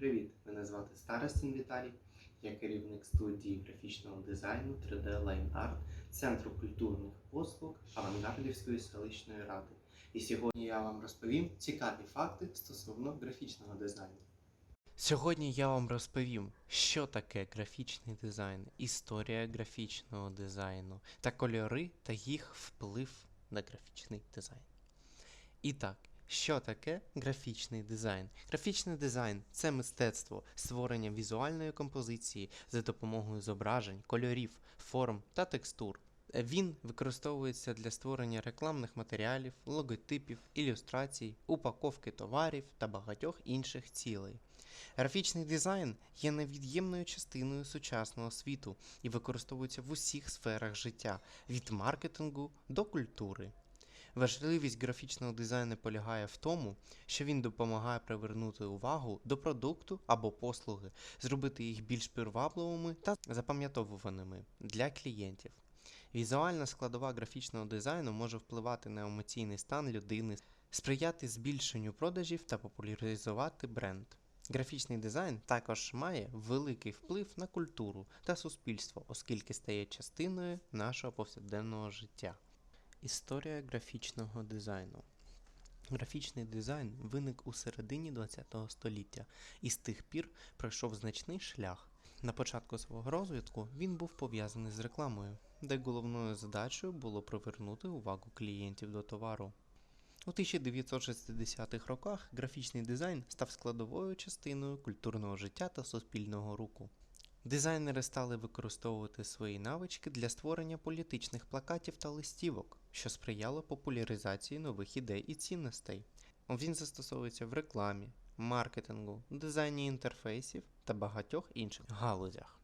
Привіт! Мене звати Старостін Віталій. Я керівник студії графічного дизайну 3D Line Art Центру культурних послуг Авангардівської селищної ради. І сьогодні я вам розповім цікаві факти стосовно графічного дизайну. Сьогодні я вам розповім, що таке графічний дизайн, історія графічного дизайну та кольори та їх вплив на графічний дизайн. І так, що таке графічний дизайн? Графічний дизайн це мистецтво створення візуальної композиції за допомогою зображень, кольорів, форм та текстур. Він використовується для створення рекламних матеріалів, логотипів, ілюстрацій, упаковки товарів та багатьох інших цілей. Графічний дизайн є невід'ємною частиною сучасного світу і використовується в усіх сферах життя від маркетингу до культури. Важливість графічного дизайну полягає в тому, що він допомагає привернути увагу до продукту або послуги, зробити їх більш привабливими та запам'ятовуваними для клієнтів. Візуальна складова графічного дизайну може впливати на емоційний стан людини, сприяти збільшенню продажів та популяризувати бренд. Графічний дизайн також має великий вплив на культуру та суспільство, оскільки стає частиною нашого повсякденного життя. Історія графічного дизайну. Графічний дизайн виник у середині ХХ століття і з тих пір пройшов значний шлях. На початку свого розвитку він був пов'язаний з рекламою, де головною задачею було привернути увагу клієнтів до товару. У 1960-х роках графічний дизайн став складовою частиною культурного життя та суспільного руху. Дизайнери стали використовувати свої навички для створення політичних плакатів та листівок, що сприяло популяризації нових ідей і цінностей. Він застосовується в рекламі, маркетингу, дизайні інтерфейсів та багатьох інших галузях.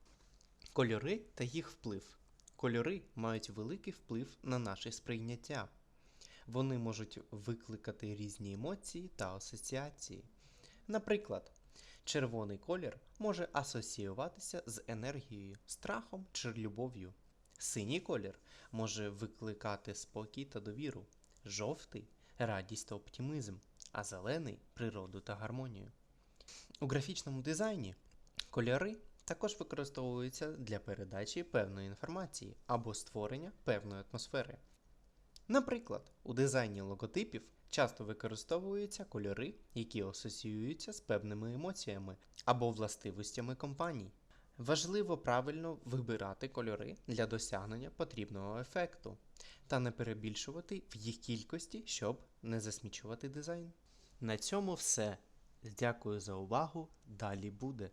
Кольори та їх вплив. Кольори мають великий вплив на наше сприйняття. Вони можуть викликати різні емоції та асоціації. Наприклад, червоний колір може асоціюватися з енергією, страхом чи любов'ю. Синій колір може викликати спокій та довіру, жовтий радість та оптимізм, а зелений природу та гармонію. У графічному дизайні кольори також використовуються для передачі певної інформації або створення певної атмосфери. Наприклад, у дизайні логотипів часто використовуються кольори, які асоціюються з певними емоціями або властивостями компаній. Важливо правильно вибирати кольори для досягнення потрібного ефекту та не перебільшувати в їх кількості, щоб не засмічувати дизайн. На цьому все. Дякую за увагу. Далі буде.